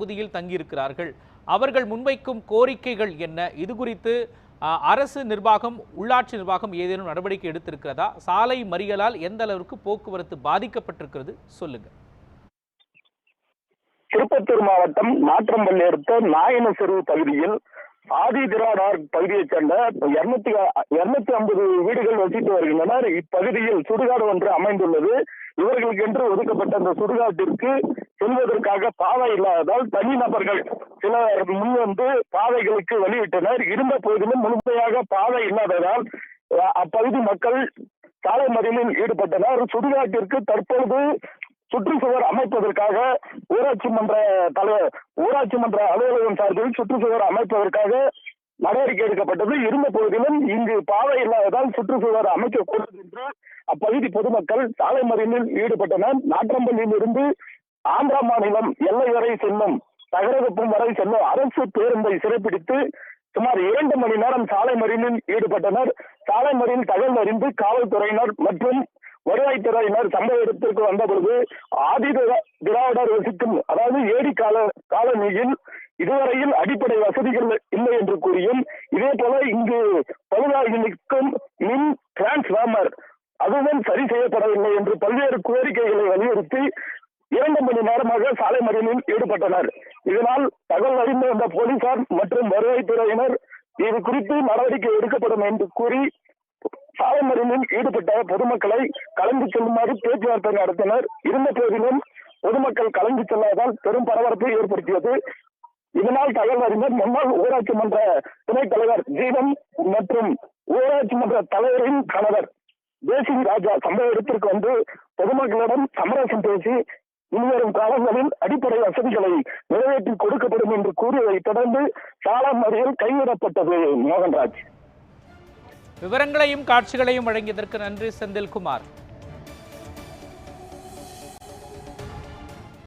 பகுதியில் தங்கியிருக்கிறார்கள். அவர்கள் முன்வைக்கும் கோரிக்கைகள் என்ன? இது குறித்து அரசு நிர்வாகம் உள்ளாட்சி நிர்வாகம் ஏதேனும் நடவடிக்கை எடுத்திருக்கிறதா? சாலை மறியலால் எந்த அளவிற்கு போக்குவரத்து பாதிக்கப்பட்டிருக்கிறது? சொல்லுங்க. திருப்பத்தூர் மாவட்டம் நாற்றம்பள்ளி அடுத்த நாயனசெரு பகுதியில் ஆதி திராடார் பகுதியைச் சேர்ந்த இருநூத்தி இருநூத்தி ஐம்பது வீடுகள் வசித்து வருகின்றனர். இப்பகுதியில் சுடுகாடு ஒன்று அமைந்துள்ளது. இவர்களுக்கு என்று ஒதுக்கப்பட்ட அந்த சுடுகாட்டிற்கு செல்வதற்காக பாதை இல்லாததால் தனிநபர்கள் சில முன் வந்து பாதைகளுக்கு வெளியிட்டனர் இருந்த போதிலும் முழுமையாக பாதை இல்லாததால் அப்பகுதி மக்கள் சாலை மறியலில் ஈடுபட்டனர். சுடுகாட்டிற்கு தற்பொழுது சுற்றுச்சுவர் அமைப்பதற்காக ஊராட்சி மன்ற தலைவர் ஊராட்சி மன்ற அலுவலகம் சார்பில் சுற்றுச்சுவர் அமைப்பதற்காக நடவடிக்கை எடுக்கப்பட்டது. இருந்த போதிலும் இங்கு பாதை இல்லாததால் சுற்றுச்சுவர் அமைக்கக்கூடாது என்று அப்பகுதி பொதுமக்கள் சாலை மறியலில் ஈடுபட்டனர். நாற்றம்பள்ளியில் இருந்து ஆந்திரா மாநிலம் எல்லை வரை செல்லும் தகரகுப்பம் வரை செல்லும் அரசு பேருந்தை சிறைப்பிடித்து சுமார் இரண்டு மணி நேரம் சாலை மறியலில் ஈடுபட்டனர். சாலை மறியல் தகவல் அறிந்து காவல்துறையினர் மற்றும் வருவாய்த்துறையினர் சம்பவ இடத்திற்கு வந்த பொழுது ஆதி திராவிடர் வசிக்கும் அதாவது ஏடி கால காலனியில் இதுவரையில் அடிப்படை வசதிகள் இல்லை என்று கூறியும் இதே போல இங்கு பழுதாகி நிற்கும் மின் டிரான்ஸ்ஃபார்மர் அதுவும் சரி செய்யப்படவில்லை என்று பல்வேறு கோரிக்கைகளை வலியுறுத்தி இரண்டு மணி நேரமாக சாலை மறியலில் ஈடுபட்டனர். இதனால் தகவல் அறிந்து வந்த போலீசார் மற்றும் வருவாய்த்துறையினர் இது குறித்து நடவடிக்கை எடுக்கப்படும் என்று கூறி சாலை மறியலில் ஈடுபட்ட பொதுமக்களை கலந்து செல்லுமாறு பேச்சுவார்த்தை நடத்தினர். இருந்த போதிலும் பொதுமக்கள் கலந்து செல்லாதால் பெரும் பரபரப்பை ஏற்படுத்தியது. இதனால் தகவல் அறிந்த முன்னாள் ஊராட்சி மன்ற துணைத் தலைவர் ஜீவன் மற்றும் ஊராட்சி மன்ற தலைவரின் கணவர் தேசிங் ராஜா சம்பவ இடத்திற்கு வந்து பொதுமக்களிடம் சமரசம் பேசி இனிவரும் காலங்களில் அடிப்படை வசதிகளை நிறைவேற்றி கொடுக்கப்படும் என்று கூறியதைத் தொடர்ந்து சாலை மறியல் கைவிடப்பட்டது. மோகன்ராஜ். விவரங்களையும் காட்சிகளையும் வழங்கியதற்கு நன்றி செந்தில்குமார்.